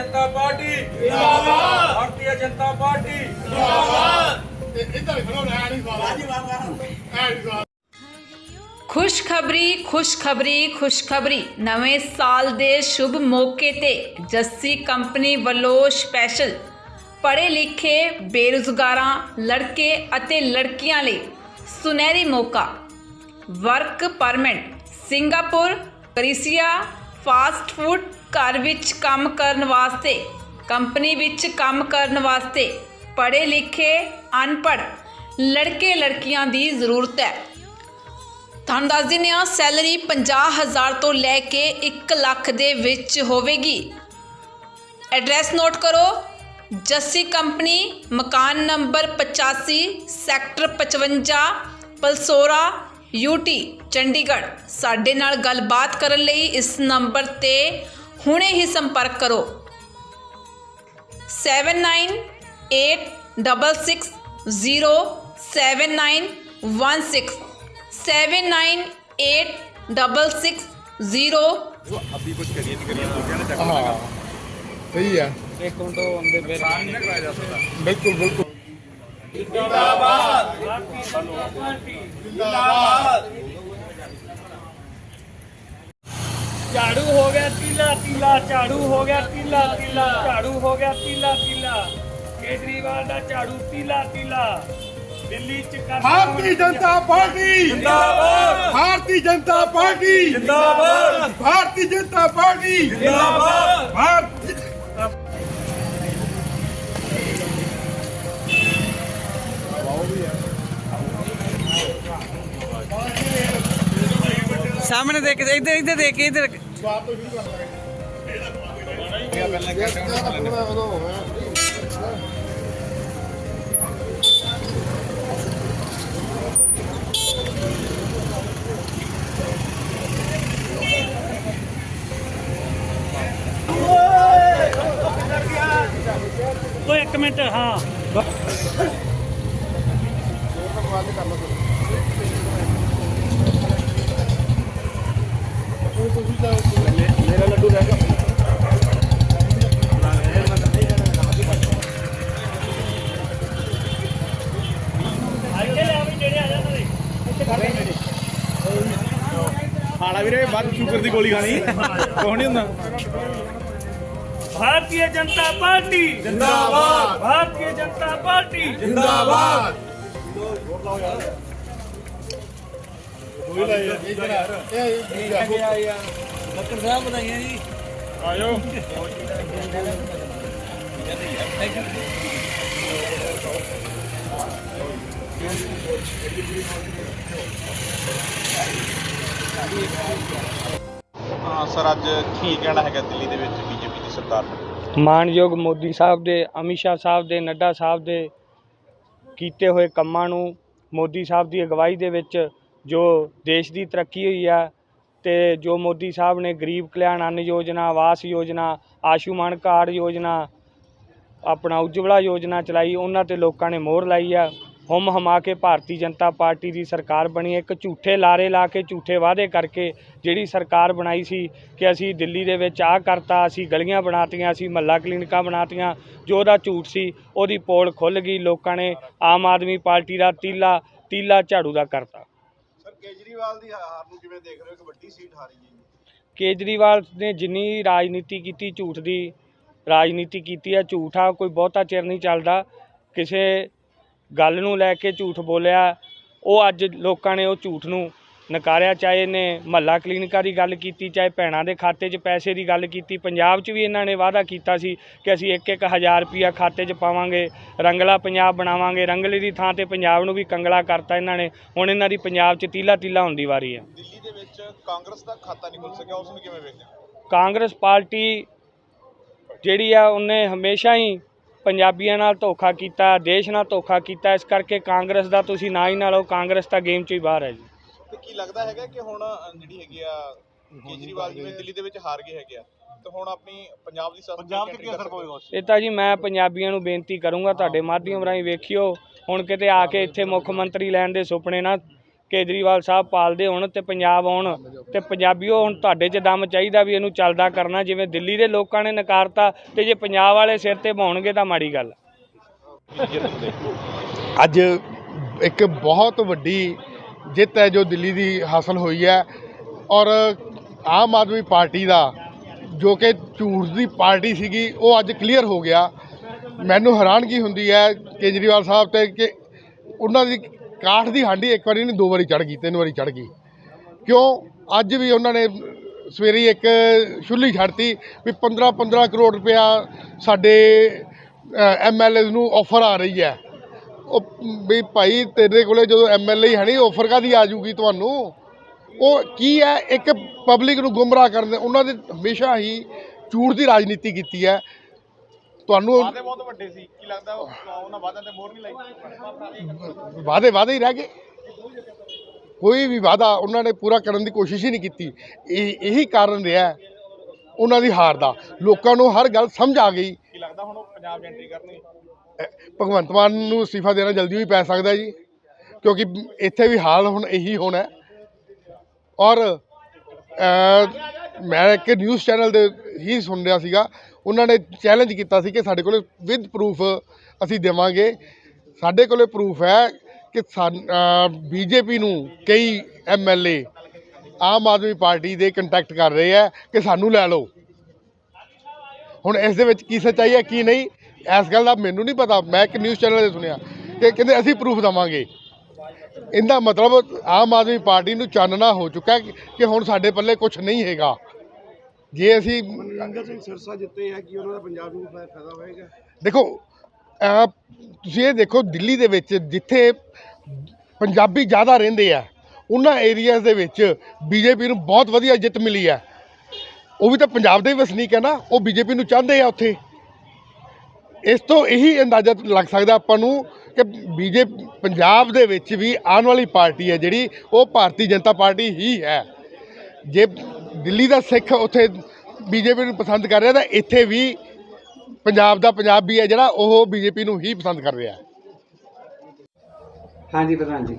ਜਨਤਾ ਪਾਰਟੀ ਜਿੰਦਾਬਾਦ। ਭਾਰਤੀ ਜਨਤਾ ਪਾਰਟੀ ਜਿੰਦਾਬਾਦ। ਇੱਧਰ ਖੜੋ ਨਾ ਨਹੀਂ ਬਾਬਾ ਖੁਸ਼ਖਬਰੀ ਖੁਸ਼ਖਬਰੀ ਖੁਸ਼ਖਬਰੀ। ਨਵੇਂ ਸਾਲ ਦੇ ਸ਼ੁਭ ਮੌਕੇ ਤੇ ਜੱਸੀ ਕੰਪਨੀ ਵੱਲੋਂ ਸਪੈਸ਼ਲ ਪੜ੍ਹੇ ਲਿਖੇ ਬੇਰੁਜ਼ਗਾਰਾਂ ਲੜਕੇ ਅਤੇ ਲੜਕੀਆਂ ਲਈ ਸੁਨਹਿਰੀ ਮੌਕਾ। ਵਰਕ ਪਰਮਿਟ ਸਿੰਗਾਪੁਰ ਕਰੀਸੀਆ ਫਾਸਟ ਫੂਡ ਘਰ ਵਿੱਚ ਕੰਮ ਕਰਨ ਵਾਸਤੇ, ਕੰਪਨੀ ਵਿੱਚ ਕੰਮ ਕਰਨ ਵਾਸਤੇ ਪੜ੍ਹੇ ਲਿਖੇ ਅਨਪੜ੍ਹ ਲੜਕੇ ਲੜਕੀਆਂ ਦੀ ਜ਼ਰੂਰਤ ਹੈ। ਤੁਹਾਨੂੰ ਦੱਸ ਦਿੰਦੇ ਹਾਂ, ਸੈਲਰੀ 50000 ਤੋਂ ਲੈ ਕੇ 1 ਲੱਖ ਦੇ ਵਿੱਚ ਹੋਵੇਗੀ। ਐਡਰੈਸ ਨੋਟ ਕਰੋ, ਜੱਸੀ ਕੰਪਨੀ, ਮਕਾਨ number 85 sector 55 Palsora UT Chandigarh. ਸਾਡੇ ਨਾਲ ਗੱਲਬਾਤ ਕਰਨ ਲਈ ਇਸ ਨੰਬਰ ਤੇ ਹੁਣੇ ਹੀ ਸੰਪਰਕ ਕਰੋ 7986607916 798660 हाँ सही है ਇੱਕ ਮਿੰਟ ਉਹ ਆਉਂਦੇ ਫਿਰ बिल्कुल बिल्कुल जिंदाबाद जिंदाबाद ਝਾੜੂ ਹੋ ਗਿਆ ਪੀਲਾ ਪੀਲਾ ਝਾੜੂ ਹੋ ਗਿਆ ਪੀਲਾ ਪੀਲਾ ਝਾੜੂ ਹੋ ਗਿਆ ਤੀਲਾ ਤੀਲਾ। ਕੇਜਰੀਵਾਲ ਦਾ ਝਾੜੂ ਤੀਲਾ ਤੀਲਾ। ਦਿੱਲੀ ਚ ਕਰ ਭਾਰਤੀ ਜਨਤਾ ਪਾਰਟੀ। ਜਿੰਦਾਬਾਦ। ਭਾਰਤੀ ਜਨਤਾ ਪਾਰਟੀ। ਜਿੰਦਾਬਾਦ। ਭਾਰਤੀ ਜਨਤਾ ਪਾਰਟੀ। ਜਿੰਦਾਬਾਦ। ਸਾਹਮਣੇ ਦੇਖ ਇੱਧਰ ਇੱਧਰ ਦੇਖ ਇੱਧਰ ਉਹ ਇੱਕ ਮਿੰਟ ਹਾਂ। ਅੱਗੇ ਲੈ ਵੀ ਜਿਹੜੇ ਆ ਜਾਣ ਦੇ ਇੱਥੇ ਖੜੇ ਨੇ ਖਾਣਾ ਵੀਰੇ ਵੱਧ ਸ਼ੂਗਰ ਦੀ ਗੋਲੀ ਖਾਣੀ ਕੁਛ ਨਹੀਂ ਹੁੰਦਾ भारतीय जनता पार्टी जिंदाबाद भारतीय जनता पार्टी जिंदाबाद ਡਾਕਟਰ ਸਾਹਿਬ ਵਧਾਈਆਂ ਜੀ ਆਇਓ ਹਾਂ, ਸਰ, ਅੱਜ ਕੀ ਕਹਿਣਾ ਹੈਗਾ ਦਿੱਲੀ ਦੇ ਵਿੱਚ ਬੀਜੇਪੀ ਦੀ ਸਰਕਾਰ ਦਾ ਮਾਨਯੋਗ ਮੋਦੀ ਸਾਹਿਬ ਦੇ, ਅਮਿਤ ਸ਼ਾਹ ਸਾਹਿਬ ਦੇ, ਨੱਡਾ ਸਾਹਿਬ ਦੇ ਕੀਤੇ ਹੋਏ ਕੰਮਾਂ ਨੂੰ ਮੋਦੀ ਸਾਹਿਬ ਦੀ ਅਗਵਾਈ ਦੇ ਵਿੱਚ ਜੋ ਦੇਸ਼ ਦੀ ਤਰੱਕੀ ਹੋਈ ਆ ਤੇ ਜੋ ਮੋਦੀ ਸਾਹਿਬ ਨੇ ਗਰੀਬ ਕਲਿਆਣ ਅੰਨ ਯੋਜਨਾ, ਆਵਾਸ ਯੋਜਨਾ ਆਯੁਸ਼ਮਾਨ ਕਾਰਡ ਯੋਜਨਾ, ਆਪਣਾ ਉਜਵਲਾ ਯੋਜਨਾ ਚਲਾਈ, ਉਹਨਾਂ ਤੇ ਲੋਕਾਂ ਨੇ ਮੋਹਰ ਲਾਈ ਆ। ਹੁਮ ਹਮਾ ਕੇ ਭਾਰਤੀ ਜਨਤਾ ਪਾਰਟੀ ਦੀ ਸਰਕਾਰ ਬਣੀ ਇੱਕ ਝੂਠੇ ਲਾਰੇ ਲਾ ਕੇ, ਝੂਠੇ ਵਾਅਦੇ ਕਰਕੇ ਜਿਹੜੀ ਸਰਕਾਰ ਬਣਾਈ ਸੀ ਕਿ ਅਸੀਂ ਦਿੱਲੀ ਦੇ ਵਿੱਚ ਆਹ ਕਰਤਾ, ਅਸੀਂ ਗਲੀਆਂ ਬਣਾਤੀਆਂ, ਅਸੀਂ ਮਹੱਲਾ ਕਲੀਨਿਕਾਂ ਬਣਾਤੀਆਂ, ਜੋ ਉਹਦਾ ਝੂਠ ਸੀ, ਉਹਦੀ ਪੋਲ ਖੁੱਲ ਗਈ, ਲੋਕਾਂ ਨੇ ਆਮ ਆਦਮੀ ਪਾਰਟੀ ਦਾ ਤੀਲਾ ਤੀਲਾ ਝਾੜੂ ਦਾ ਕਰਤਾ। ਕੇਜਰੀਵਾਲ ਦੀ ਹਾਰ ਨੂੰ ਕਿਵੇਂ ਦੇਖ ਰਹੇ ਹੋ? ਕਿ ਵੱਡੀ ਸੀਟ ਹਾਰੀ ਹੈ ਕੇਜਰੀਵਾਲ ਨੇ ਜਿੰਨੀ ਰਾਜਨੀਤੀ ਕੀਤੀ, ਝੂਠ ਦੀ ਰਾਜਨੀਤੀ ਕੀਤੀ ਆ ਝੂਠ ਆ, ਕੋਈ ਬਹੁਤਾ ਚਿਰ ਨਹੀਂ ਚੱਲਦਾ। ਕਿਸੇ ਗੱਲ ਨੂੰ ਲੈ ਕੇ ਝੂਠ ਬੋਲਿਆ, ਉਹ ਅੱਜ ਲੋਕਾਂ ਨੇ ਉਹ ਝੂਠ ਨੂੰ ਨਕਾਰਿਆ ਚਾਹੇ ਨੇ ਮਹੱਲਾ ਕਲੀਨਿਕਾਂ ਦੀ ਗੱਲ ਕੀਤੀ ਚਾਹੇ ਭੈਣਾਂ ਦੇ ਖਾਤੇ 'ਚ ਪੈਸੇ ਦੀ ਗੱਲ ਕੀਤੀ ਪੰਜਾਬ 'ਚ ਵੀ ਇਹਨਾਂ ਨੇ ਵਾਅਦਾ ਕੀਤਾ ਸੀ ਕਿ ਅਸੀਂ ਇੱਕ ਇੱਕ ਹਜ਼ਾਰ ਰੁਪਿਆ ਖਾਤੇ 'ਚ ਪਾਵਾਂਗੇ ਰੰਗਲਾ ਪੰਜਾਬ ਬਣਾਵਾਂਗੇ ਰੰਗਲੇ ਦੀ ਥਾਂ ਤੇ ਪੰਜਾਬ ਨੂੰ ਵੀ ਕੰਗਲਾ ਕਰਤਾ ਇਹਨਾਂ ਨੇ ਹੁਣ ਇਹਨਾਂ ਦੀ ਪੰਜਾਬ 'ਚ ਤੀਲਾ ਤੀਲਾ ਹੋਣ ਦੀ ਵਾਰੀ ਹੈ ਦਿੱਲੀ ਦੇ ਵਿੱਚ ਕਾਂਗਰਸ ਦਾ ਖਾਤਾ ਨਹੀਂ ਖੁੱਲ ਸਕਿਆ ਉਸ ਨੂੰ ਕਿਵੇਂ ਵੇਖਦੇ ਕਾਂਗਰਸ ਪਾਰਟੀ ਜਿਹੜੀ ਆ ਉਹਨੇ ਹਮੇਸ਼ਾ ਹੀ ਪੰਜਾਬੀਆਂ ਨਾਲ ਧੋਖਾ ਕੀਤਾ ਦੇਸ਼ ਨਾਲ ਧੋਖਾ ਕੀਤਾ ਇਸ ਕਰਕੇ ਕਾਂਗਰਸ ਦਾ ਤੁਸੀਂ ਨਾ ਹੀ ਨਾ ਲਓ ਕਾਂਗਰਸ ਤਾਂ ਗੇਮ 'ਚੋਂ ਹੀ ਬਾਹਰ ਹੈ ਜੀ। ਤੇ ਕੀ ਲੱਗਦਾ ਹੈਗਾ ਕਿ ਹੁਣ ਜਿਹੜੀ ਹੈਗੀ ਆ ਕੇਜਰੀਵਾਲ ਜਿਵੇਂ ਦਿੱਲੀ ਦੇ ਵਿੱਚ ਹਾਰ ਗਏ ਹੈਗੇ ਆ ਤੇ ਹੁਣ ਆਪਣੀ ਪੰਜਾਬ ਦੀ ਪੰਜਾਬ 'ਚ ਕੀ ਅਸਰ ਪਵੇਗਾ ਇਹ ਤਾਂ ਜੀ ਮੈਂ ਪੰਜਾਬੀਆਂ ਨੂੰ ਬੇਨਤੀ ਕਰੂੰਗਾ ਤੁਹਾਡੇ ਮਾਧਿਅਮ ਰਾਹੀਂ ਵੇਖਿਓ ਹੁਣ ਕਿਤੇ ਆ ਕੇ ਇੱਥੇ ਮੁੱਖ ਮੰਤਰੀ ਲੈਣ ਦੇ ਸੁਪਨੇ ਨਾ ਕੇਜਰੀਵਾਲ ਸਾਹਿਬ ਪਾਲਦੇ ਹੋਣ ਤੇ ਪੰਜਾਬ ਆਉਣ ਤੇ ਪੰਜਾਬੀਓ ਹੁਣ ਤੁਹਾਡੇ 'ਚ ਦਮ ਚਾਹੀਦਾ ਵੀ ਇਹਨੂੰ ਚੱਲਦਾ ਕਰਨਾ ਜਿਵੇਂ ਦਿੱਲੀ ਦੇ ਲੋਕਾਂ ਨੇ ਨਕਾਰਤਾ ਤੇ ਜੇ ਪੰਜਾਬ ਵਾਲੇ ਸਿਰ ਤੇ ਪਾਉਣਗੇ ਤਾਂ ਮਾੜੀ ਗੱਲ ਅੱਜ ਇੱਕ ਬਹੁਤ ਵੱਡੀ ਜਿੱਤ ਹੈ ਜੋ ਦਿੱਲੀ ਦੀ ਹਾਸਲ ਹੋਈ ਹੈ। ਔਰ ਆਮ ਆਦਮੀ ਪਾਰਟੀ ਦਾ ਜੋ ਕਿ ਝੂਠ ਦੀ ਪਾਰਟੀ ਸੀਗੀ, ਉਹ ਅੱਜ ਕਲੀਅਰ ਹੋ ਗਿਆ। ਮੈਨੂੰ ਹੈਰਾਨਗੀ ਹੁੰਦੀ ਹੈ ਕੇਜਰੀਵਾਲ ਸਾਹਿਬ ਤੇ ਕਿ ਉਹਨਾਂ ਦੀ ਕਾਠ ਦੀ ਹਾਂਡੀ ਇੱਕ ਵਾਰੀ ਨਹੀਂ, ਦੋ ਵਾਰੀ ਚੜ ਗਈ, ਤਿੰਨ ਵਾਰੀ ਚੜ ਗਈ। ਕਿਉਂ? ਅੱਜ ਵੀ ਉਹਨਾਂ ਨੇ ਸਵੇਰੇ ਹੀ ਇੱਕ ਛੁੱਲੀ ਛੱਡਤੀ ਵੀ 15 15 ਕਰੋੜ ਰੁਪਇਆ ਸਾਡੇ ਐਮਐਲਏ ਨੂੰ ਆਫਰ ਆ ਰਹੀ ਹੈ। ਉਹ ਵੀ ਭਾਈ ਤੇਰੇ ਕੋਲੇ ਜਦੋਂ ਐਮਐਲਏ ਹੈ ਨਹੀਂ ਆਫਰ ਕਾਦੀ ਆ ਜੂਗੀ ਤੁਹਾਨੂੰ? ਉਹ ਕੀ ਹੈ? ਇੱਕ ਪਬਲਿਕ ਨੂੰ ਗੁੰਮਰਾਹ ਕਰਨ ਦੇ ਉਹਨਾਂ ਦੇ ਹਮੇਸ਼ਾ ਹੀ ਝੂਠ ਦੀ ਰਾਜਨੀਤੀ ਕੀਤੀ ਹੈ। ਤੁਹਾਨੂੰ ਵਾਅਦੇ ਬਹੁਤ ਵੱਡੇ ਸੀ। ਕੀ ਲੱਗਦਾ ਉਹ- ਉਹਨਾਂ ਵਾਅਦਿਆਂ ਤੇ ਮੋਹਰ ਨਹੀਂ ਲਾਈ? ਵਾਅਦੇ ਵਾਅਦੇ ਹੀ ਰਹਿ ਗਏ। ਕੋਈ ਵੀ ਵਾਅਦਾ ਉਹਨਾਂ ਨੇ ਪੂਰਾ ਕਰਨ ਦੀ ਕੋਸ਼ਿਸ਼ ਹੀ ਨਹੀਂ ਕੀਤੀ। ਇਹ ਇਹੀ ਕਾਰਨ ਰਿਹਾ ਉਹਨਾਂ ਦੀ ਹਾਰ ਦਾ। ਲੋਕਾਂ ਨੂੰ ਹਰ ਗੱਲ ਸਮਝ ਆ ਗਈ। ਲੱਗਦਾ ਹੁਣ ਉਹ ਪੰਜਾਬ ਐਂਟਰੀ ਕਰਨਗੇ? ਭਗਵੰਤ ਮਾਨ ਨੂੰ ਅਸਤੀਫਾ ਦੇਣਾ ਜਲਦੀ ਵੀ ਪੈ ਸਕਦਾ ਜੀ, ਕਿਉਂਕਿ ਇੱਥੇ ਵੀ ਹਾਲ ਹੁਣ ਇਹੀ ਹੋਣਾ ਔਰ ਮੈਂ ਇੱਕ ਨਿਊਜ਼ ਚੈਨਲ ਦੇ ਹੀ ਸੁਣ ਰਿਹਾ ਸੀਗਾ, ਉਹਨਾਂ ਨੇ ਚੈਲੰਜ ਕੀਤਾ ਸੀ ਕਿ ਸਾਡੇ ਕੋਲੇ ਵਿਦ ਪ੍ਰੂਫ ਅਸੀਂ ਦੇਵਾਂਗੇ। ਸਾਡੇ ਕੋਲੇ ਪ੍ਰੂਫ ਹੈ ਕਿ ਬੀਜੇਪੀ ਨੂੰ ਕਈ ਐਮਐਲਏ ਆਮ ਆਦਮੀ ਪਾਰਟੀ ਦੇ ਕੰਟੈਕਟ ਕਰ ਰਹੇ ਆ ਕਿ ਸਾਨੂੰ ਲੈ ਲਓ। ਹੁਣ ਇਸ ਦੇ ਵਿੱਚ ਕੀ ਸੱਚਾਈ ਹੈ ਕੀ ਨਹੀਂ ਇਸ ਗੱਲ ਦਾ ਮੈਨੂੰ ਨਹੀਂ ਪਤਾ। ਮੈਂ ਇੱਕ ਨਿਊਜ਼ ਚੈਨਲ ਤੇ ਸੁਣਿਆ ਕਿ ਕਹਿੰਦੇ ਅਸੀਂ ਪ੍ਰੂਫ ਦਵਾਂਗੇ। ਇਹਦਾ ਮਤਲਬ ਆਮ ਆਦਮੀ ਪਾਰਟੀ ਨੂੰ ਚਾਨਣਾ ਹੋ ਚੁੱਕਾ ਹੈ ਕਿ- ਹੁਣ ਸਾਡੇ ਪੱਲੇ ਕੁਝ ਨਹੀਂ ਹੈਗਾ। ਜੇ ਅਸੀਂ ਮਨਿੰਦਰ ਸਿੰਘ ਸਿਰਸਾ ਜਿੱਤੇ ਆ ਕਿ ਉਹਨਾਂ ਦਾ ਪੰਜਾਬ ਨੂੰ ਫਾਇਦਾ ਹੋਏਗਾ? ਦੇਖੋ ਤੁਸੀਂ ਇਹ ਦੇਖੋ ਦਿੱਲੀ ਦੇ ਵਿੱਚ ਜਿੱਥੇ ਪੰਜਾਬੀ ਜ਼ਿਆਦਾ ਰਹਿੰਦੇ ਆ ਉਹਨਾਂ ਏਰੀਆਜ਼ ਦੇ ਵਿੱਚ ਬੀਜੇਪੀ ਨੂੰ ਬਹੁਤ ਵਧੀਆ ਜਿੱਤ ਮਿਲੀ ਹੈ ਉਹ ਵੀ ਤਾਂ ਪੰਜਾਬ ਦੇ ਹੀ ਵਸਨੀਕ ਹੈ ਨਾ ਉਹ ਬੀਜੇਪੀ ਨੂੰ ਚਾਹੁੰਦੇ ਆ ਉੱਥੇ। ਇਸ ਤੋਂ ਇਹੀ ਅੰਦਾਜ਼ਾ ਲੱਗ ਸਕਦਾ ਆਪਾਂ ਨੂੰ ਕਿ ਬੀਜੇ ਪੰਜਾਬ ਦੇ ਵਿੱਚ ਵੀ ਆਉਣ ਵਾਲੀ ਪਾਰਟੀ ਹੈ ਜਿਹੜੀ ਉਹ ਭਾਰਤੀ ਜਨਤਾ ਪਾਰਟੀ ਹੀ ਹੈ। ਜੇ ਦਿੱਲੀ ਦਾ ਸਿੱਖ ਉੱਥੇ ਬੀਜੇਪੀ ਨੂੰ ਪਸੰਦ ਕਰ ਰਿਹਾ ਤਾਂ ਇੱਥੇ ਵੀ ਪੰਜਾਬ ਦਾ ਪੰਜਾਬੀ ਹੈ ਜਿਹੜਾ ਉਹ ਬੀਜੇਪੀ ਨੂੰ ਹੀ ਪਸੰਦ ਕਰ ਰਿਹਾ। ਹਾਂਜੀ ਪ੍ਰਧਾਨ ਜੀ।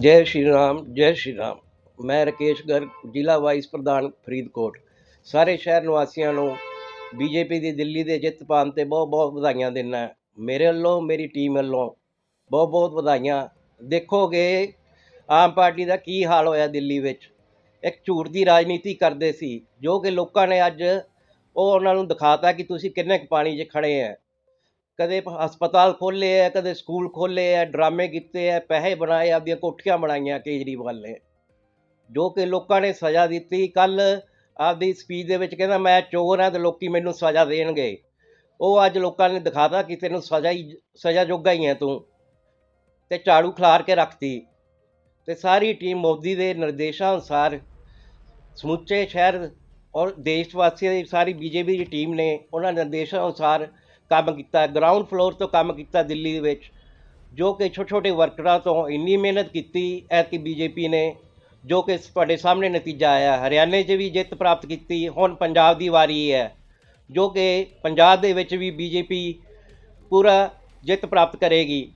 ਜੈ ਸ਼੍ਰੀ ਰਾਮ ਜੈ ਸ਼੍ਰੀ ਰਾਮ। ਮੈਂ ਰਕੇਸ਼ ਗਰਗ ਜ਼ਿਲ੍ਹਾ ਵਾਈਸ ਪ੍ਰਧਾਨ ਫਰੀਦਕੋਟ। ਸਾਰੇ ਸ਼ਹਿਰ ਨਿਵਾਸੀਆਂ ਨੂੰ ਬੀਜੇਪੀ ਦੀ ਦਿੱਲੀ ਦੇ ਜਿੱਤ ਪਾਉਣ ਤੇ ਬਹੁਤ ਬਹੁਤ ਵਧਾਈਆਂ ਦਿੰਦਾ ਮੇਰੇ ਵੱਲੋਂ, ਮੇਰੀ ਟੀਮ ਵੱਲੋਂ ਬਹੁਤ ਬਹੁਤ ਵਧਾਈਆਂ। ਦੇਖੋਗੇ, ਆਮ ਪਾਰਟੀ ਦਾ ਕੀ ਹਾਲ ਹੋਇਆ ਦਿੱਲੀ ਵਿੱਚ? ਇੱਕ ਝੂਠ ਦੀ ਰਾਜਨੀਤੀ ਕਰਦੇ ਸੀ, ਜੋ ਕਿ ਲੋਕਾਂ ਨੇ ਅੱਜ ਉਹ ਉਹਨਾਂ ਨੂੰ ਦਿਖਾਤਾ ਕਿ ਤੁਸੀਂ ਕਿੰਨੇ ਕੁ ਪਾਣੀ 'ਚ ਖੜੇ ਆ। ਕਦੇ ਹਸਪਤਾਲ ਖੋਲ੍ਹੇ ਆ, ਕਦੇ ਸਕੂਲ ਖੋਲ੍ਹੇ ਆ, ਡਰਾਮੇ ਕੀਤੇ ਆ, ਪੈਸੇ ਬਣਾਏ, ਆਪਦੀਆਂ ਕੋਠੀਆਂ ਬਣਾਈਆਂ ਕੇਜਰੀਵਾਲ ਨੇ। ਜੋ ਕਿ ਲੋਕਾਂ ਨੇ ਸਜ਼ਾ ਦਿੱਤੀ। ਕੱਲ ਆਪਦੀ ਸਪੀਚ ਦੇ ਵਿੱਚ ਕਹਿੰਦਾ, ਮੈਂ ਚੋਰ ਹਾਂ ਤੇ ਲੋਕੀ ਮੈਨੂੰ ਸਜ਼ਾ ਦੇਣਗੇ। ਉਹ ਅੱਜ ਲੋਕਾਂ ਨੇ ਦਿਖਾਤਾ ਕਿ ਤੈਨੂੰ ਸਜ਼ਾ ਹੀ, ਸਜ਼ਾ ਜੋਗਾ ਹੀ ਹੈ ਤੂੰ। ਤੇ ਝਾੜੂ ਖਲਾਰ ਕੇ ਰੱਖਤੀ। ਤੇ ਸਾਰੀ ਟੀਮ ਮੋਦੀ ਦੇ ਨਿਰਦੇਸ਼ਾਂ ਅਨੁਸਾਰ ਸਮੁੱਚੇ ਸ਼ਹਿਰ ਔਰ ਦੇਸ਼ ਵਾਸੀਆਂ ਦੀ ਸਾਰੀ ਬੀਜੇਪੀ ਦੀ ਟੀਮ ਨੇ ਉਹਨਾਂ ਨਿਰਦੇਸ਼ਾਂ ਅਨੁਸਾਰ ਕੰਮ ਕੀਤਾ। ਗਰਾਊਂਡ ਫਲੋਰ ਤੋਂ ਕੰਮ ਕੀਤਾ ਦਿੱਲੀ ਦੇ ਵਿੱਚ, ਜੋ ਕਿ ਛੋਟੇ ਛੋਟੇ ਵਰਕਰਾਂ ਤੋਂ ਇੰਨੀ ਮਿਹਨਤ ਕੀਤੀ ਐਤਕੀ ਬੀਜੇਪੀ ਨੇ। ਜੋ ਕਿ ਤੁਹਾਡੇ ਸਾਹਮਣੇ ਨਤੀਜਾ ਆਇਆ। ਹਰਿਆਣੇ 'ਚ ਵੀ ਜਿੱਤ ਪ੍ਰਾਪਤ ਕੀਤੀ। ਹੁਣ ਪੰਜਾਬ ਦੀ ਵਾਰੀ ਹੈ, ਜੋ ਕਿ ਪੰਜਾਬ ਦੇ ਵਿੱਚ ਵੀ ਬੀਜੇਪੀ ਪੂਰਾ ਜਿੱਤ ਪ੍ਰਾਪਤ ਕਰੇਗੀ।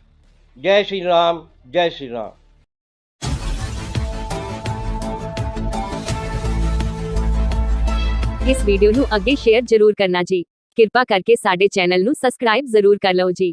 ਜੈ ਸ਼੍ਰੀ ਰਾਮ, ਜੈ ਸ਼੍ਰੀ ਰਾਮ। ਇਸ ਵੀਡੀਓ ਨੂੰ ਅੱਗੇ ਸ਼ੇਅਰ ਜ਼ਰੂਰ ਕਰਨਾ ਜੀ। ਕਿਰਪਾ ਕਰਕੇ ਸਾਡੇ ਚੈਨਲ ਨੂੰ ਸਬਸਕ੍ਰਾਈਬ ਜ਼ਰੂਰ ਕਰ ਲਓ ਜੀ।